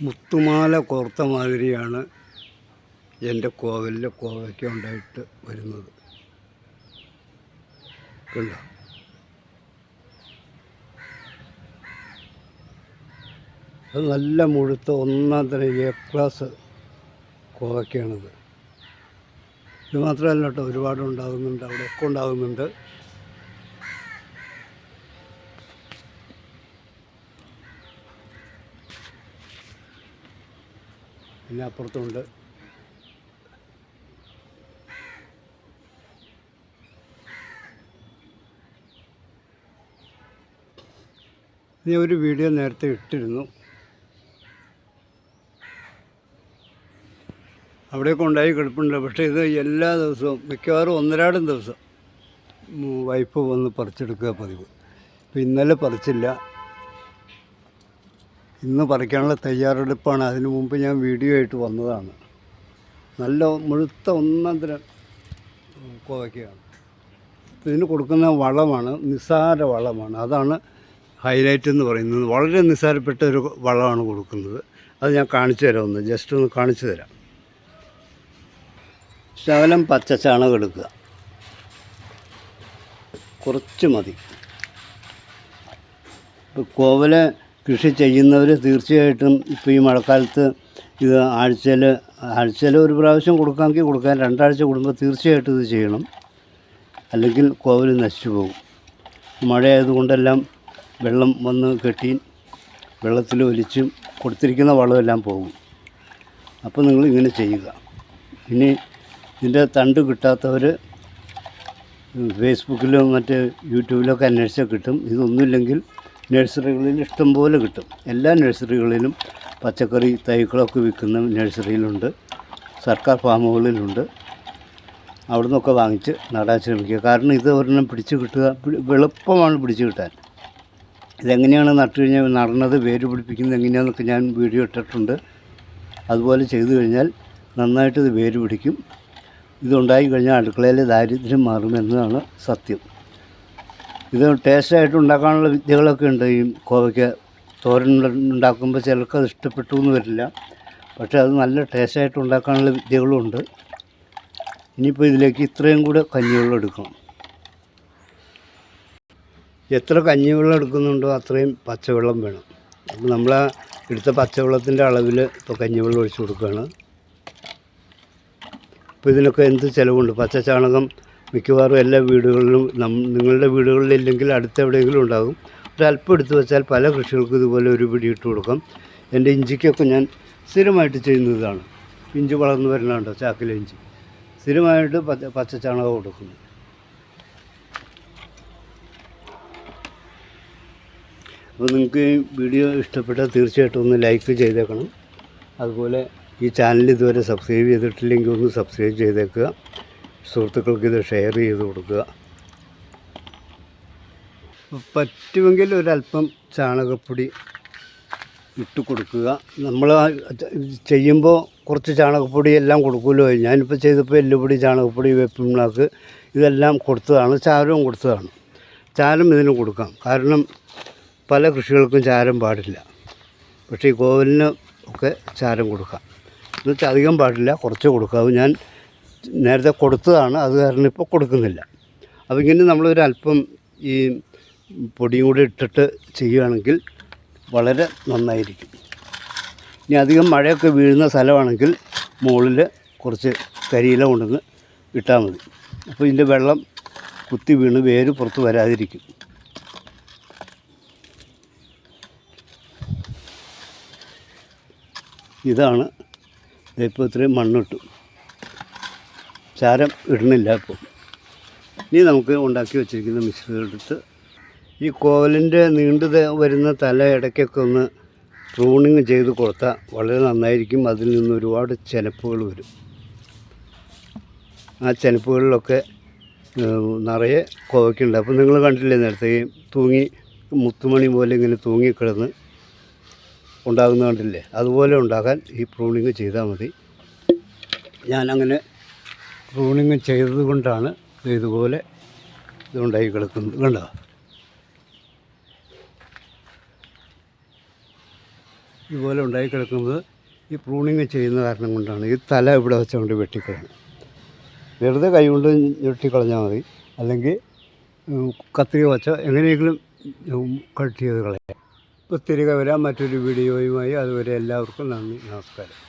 മുത്തുമാല കോർത്ത മാതിരിയാണ് എന്റെ കോവലിൽ കോവയ്ക്ക ഉണ്ടായിട്ട് വരുന്നത്. കണ്ടോ? അത് നല്ല മുഴുത്ത ഒന്നാം തരം എ ക്ലാസ് കോവയ്ക്കാണിത് ഇത് മാത്രമല്ല കേട്ടോ ഒരുപാട് ഉണ്ടാകുന്നുണ്ട് അവിടെയൊക്കെ ഉണ്ടാകുന്നുണ്ട് പിന്നെ അപ്പുറത്തുണ്ട്. ഞാൻ ഒരു വീഡിയോ നേരത്തെ ഇട്ടിരുന്നു. അവിടെയൊക്കെ ഉണ്ടായി കിടപ്പുണ്ട്. പക്ഷേ ഇത് എല്ലാ ദിവസവും മിക്കവാറും ഒന്നരാടും ദിവസം വൈഫ് വന്ന് പറിച്ചെടുക്കുക പതിവ്. ഇപ്പം ഇന്നലെ പറിച്ചില്ല. ഇന്ന് പറിക്കാനുള്ള തയ്യാറെടുപ്പാണ്. അതിനു മുമ്പ് ഞാൻ വീഡിയോ ആയിട്ട് വന്നതാണ്. നല്ല മുഴുത്ത ഒന്നാം തരം കോവയ്ക്കയാണ്. ഇതിന് കൊടുക്കുന്ന വളമാണ് നിസ്സാര വളമാണ്. അതാണ് ഹൈലൈറ്റ് എന്ന് പറയുന്നത്. വളരെ നിസ്സാരപ്പെട്ട ഒരു വളമാണ് കൊടുക്കുന്നത്. അത് ഞാൻ കാണിച്ചു തരാം ഒന്ന്. ജസ്റ്റ് ഒന്ന് കാണിച്ചു തരാം. ശകലം പച്ച ചാണകം എടുക്കുക. കുറച്ച് മതി. ഇപ്പോൾ കോവല കൃഷി ചെയ്യുന്നവർ തീർച്ചയായിട്ടും ഇപ്പോൾ ഈ മഴക്കാലത്ത് ഇത് ആഴ്ചയിൽ ആഴ്ചയിൽ ഒരു പ്രാവശ്യം കൊടുക്കാമെങ്കിൽ കൊടുക്കാൻ രണ്ടാഴ്ച കൂടുമ്പോൾ തീർച്ചയായിട്ടും ഇത് ചെയ്യണം. അല്ലെങ്കിൽ കോവൽ നശിച്ചു പോകും. മഴയായതുകൊണ്ടെല്ലാം വെള്ളം വന്ന് കെട്ടി വെള്ളത്തിൽ ഒലിച്ചും കൊടുത്തിരിക്കുന്ന വളമെല്ലാം പോകും. അപ്പോൾ നിങ്ങൾ ഇങ്ങനെ ചെയ്യുക. ഇനി ഇതിന്റെ തണ്ട് കിട്ടാത്തവർ ഫേസ്ബുക്കിലും മറ്റ് യൂട്യൂബിലൊക്കെ അന്വേഷിച്ചാൽ കിട്ടും. ഇതൊന്നുമില്ലെങ്കിൽ നഴ്സറികളിൽ ഇഷ്ടംപോലെ കിട്ടും. എല്ലാ നഴ്സറികളിലും പച്ചക്കറി തൈകളൊക്കെ വിൽക്കുന്ന നഴ്സറിയിലുണ്ട്. സർക്കാർ ഫാമുകളിലുണ്ട്. അവിടെ നിന്നൊക്കെ വാങ്ങിച്ച് നടാൻ ശ്രമിക്കുക. കാരണം ഇത് ഒരെണ്ണം പിടിച്ചു കിട്ടുക എളുപ്പമാണ് പിടിച്ചു കിട്ടാൻ. ഇതെങ്ങനെയാണ് നട്ടു കഴിഞ്ഞാൽ നടണത് വേര് പിടിപ്പിക്കുന്നത് എങ്ങനെയാണെന്നൊക്കെ ഞാൻ വീഡിയോ ഇട്ടിട്ടുണ്ട്. അതുപോലെ ചെയ്തു കഴിഞ്ഞാൽ നന്നായിട്ട് ഇത് വേര് പിടിക്കും. ഇതുണ്ടായി കഴിഞ്ഞാൽ അടുക്കളയിലെ ദാരിദ്ര്യം മാറുമെന്നതാണ് സത്യം. ഇത് ടേസ്റ്റായിട്ട് ഉണ്ടാക്കാനുള്ള വിദ്യകളൊക്കെ ഉണ്ട്. ഈ കോവയ്ക്ക തോരൻ ഉണ്ടാക്കുമ്പോൾ ചിലർക്ക് അത് ഇഷ്ടപ്പെട്ടു എന്ന് വരില്ല. പക്ഷേ അത് നല്ല ടേസ്റ്റായിട്ട് ഉണ്ടാക്കാനുള്ള വിദ്യകളും ഉണ്ട്. ഇനിയിപ്പോൾ ഇതിലേക്ക് ഇത്രയും കൂടെ കഞ്ഞിവെള്ളം എടുക്കണം എത്ര കഞ്ഞിവെള്ളം എടുക്കുന്നുണ്ടോ അത്രയും പച്ചവെള്ളം വേണം. അപ്പോൾ നമ്മൾ എടുത്ത പച്ചവെള്ളത്തിന്റെ അളവിൽ ഇപ്പോൾ കഞ്ഞിവെള്ളം ഒഴിച്ച് കൊടുക്കുകയാണ്. ഇപ്പോൾ ഇതിനൊക്കെ എന്ത് ചിലവുണ്ട്? പച്ച ചാണകം മിക്കവാറും എല്ലാ വീടുകളിലും നിങ്ങളുടെ വീടുകളിലില്ലെങ്കിൽ അടുത്ത് എവിടെയെങ്കിലും ഉണ്ടാകും. ഒരല്പം എടുത്തു വെച്ചാൽ പല കൃഷികൾക്കും ഇതുപോലെ ഒരു പിടി ഇട്ട് കൊടുക്കാം. എന്റെ ഇഞ്ചിക്കൊക്കെ ഞാൻ സ്ഥിരമായിട്ട് ചെയ്യുന്നതാണ്. ഇഞ്ചി വളർന്നു വരുന്നുണ്ടോ ചാക്കിലെ ഇഞ്ചി. സ്ഥിരമായിട്ട് പച്ച പച്ച ചാണകം കൊടുക്കുന്നു. അപ്പോൾ നിങ്ങൾക്ക് ഈ വീഡിയോ ഇഷ്ടപ്പെട്ടാൽ തീർച്ചയായിട്ടും ഒന്ന് ലൈക്ക് ചെയ്തേക്കണം. അതുപോലെ ഈ ചാനൽ ഇതുവരെ സബ്സ്ക്രൈബ് ചെയ്തിട്ടില്ലെങ്കിൽ ഒന്ന് സബ്സ്ക്രൈബ് ചെയ്തേക്കുക. സുഹൃത്തുക്കൾക്ക് ഇത് ഷെയർ ചെയ്ത് കൊടുക്കുക. പറ്റുമെങ്കിൽ ഒരല്പം ചാണകപ്പൊടി ഇട്ട് കൊടുക്കുക. നമ്മൾ ചെയ്യുമ്പോൾ കുറച്ച് ചാണകപ്പൊടി എല്ലാം കൊടുക്കുമല്ലോ ഞാനിപ്പോൾ ചെയ്തപ്പോൾ എല്ലുപൊടി ചാണകപ്പൊടി വേപ്പിണ്ണാക്ക് ഇതെല്ലാം കൊടുത്തതാണ്. ചാരവും കൊടുത്തതാണ്. ചാരം ഇതിന് കൊടുക്കാം. കാരണം പല കൃഷികൾക്കും ചാരം പാടില്ല. പക്ഷേ ഈ കോവലിന് ഒക്കെ ചാരം കൊടുക്കാം. എന്നുവെച്ചാൽ അധികം പാടില്ല. കുറച്ച് കൊടുക്കാവും. ഞാൻ നേരത്തെ കൊടുത്തതാണ് അത് കാരണം ഇപ്പോൾ കൊടുക്കുന്നില്ല. അപ്പോൾ ഇങ്ങനെ നമ്മളൊരു അല്പം ഈ പൊടിയും കൂടി ഇട്ടിട്ട് ചെയ്യുകയാണെങ്കിൽ വളരെ നന്നായിരിക്കും. ഇനി അധികം മഴയൊക്കെ വീഴുന്ന സ്ഥലമാണെങ്കിൽ മുകളിൽ കുറച്ച് കരിയില കൊണ്ടുവന്ന് ഇട്ടാൽ മതി. അപ്പോൾ ഇതിന്റെ വെള്ളം കുത്തി വീണ് വേര് പുറത്ത് വരാതിരിക്കും. ഇതാണ് ഇപ്പോൾ ഇത്രയും മണ്ണിട്ടു. ചാരം ഇടുന്നില്ല ഇപ്പോൾ ഇനി നമുക്ക് ഉണ്ടാക്കി വെച്ചിരിക്കുന്ന മിശ്രിതം എടുത്ത് ഈ കോവലിന്റെ നീണ്ടു വരുന്ന തല ഇടയ്ക്കൊക്കെ ഒന്ന് പ്രൂണിങ് ചെയ്ത് കൊടുത്താൽ വളരെ നന്നായിരിക്കും. അതിൽ നിന്ന് ഒരുപാട് ചെനപ്പുകൾ വരും. ആ ചെനപ്പുകളിലൊക്കെ നിറയെ കോവയ്ക്കുണ്ട്. അപ്പോൾ നിങ്ങൾ കണ്ടില്ലേ നേരത്തെ ഈ തൂങ്ങി മുത്തുമണി പോലെ ഇങ്ങനെ തൂങ്ങിക്കിടന്ന് ഉണ്ടാകുന്ന കണ്ടില്ലേ? അതുപോലെ ഉണ്ടാക്കാൻ ഈ പ്രൂണിങ് ചെയ്താൽ മതി. ഞാനങ്ങനെ പ്രൂണിങ് ചെയ്തത് കൊണ്ടാണ് ഇതുപോലെ ഇതുണ്ടായി കിടക്കുന്നത്. കണ്ടോ? ഇതുപോലെ ഉണ്ടായി കിടക്കുന്നത് ഈ പ്രൂണിങ് ചെയ്യുന്ന കാരണം കൊണ്ടാണ്. ഈ തല ഇവിടെ വെച്ചുകൊണ്ട് വെട്ടിക്കളയണം വെറുതെ കൈ കൊണ്ട് വെട്ടിക്കളഞ്ഞാൽ മതി. അല്ലെങ്കിൽ കത്തിരി വെച്ചോ എങ്ങനെയെങ്കിലും കട്ട് ചെയ്ത് കളയാം. ഒത്തിരി വരാം മറ്റൊരു വീഡിയോയുമായി അതുവരെ എല്ലാവർക്കും നന്ദി. നമസ്കാരം.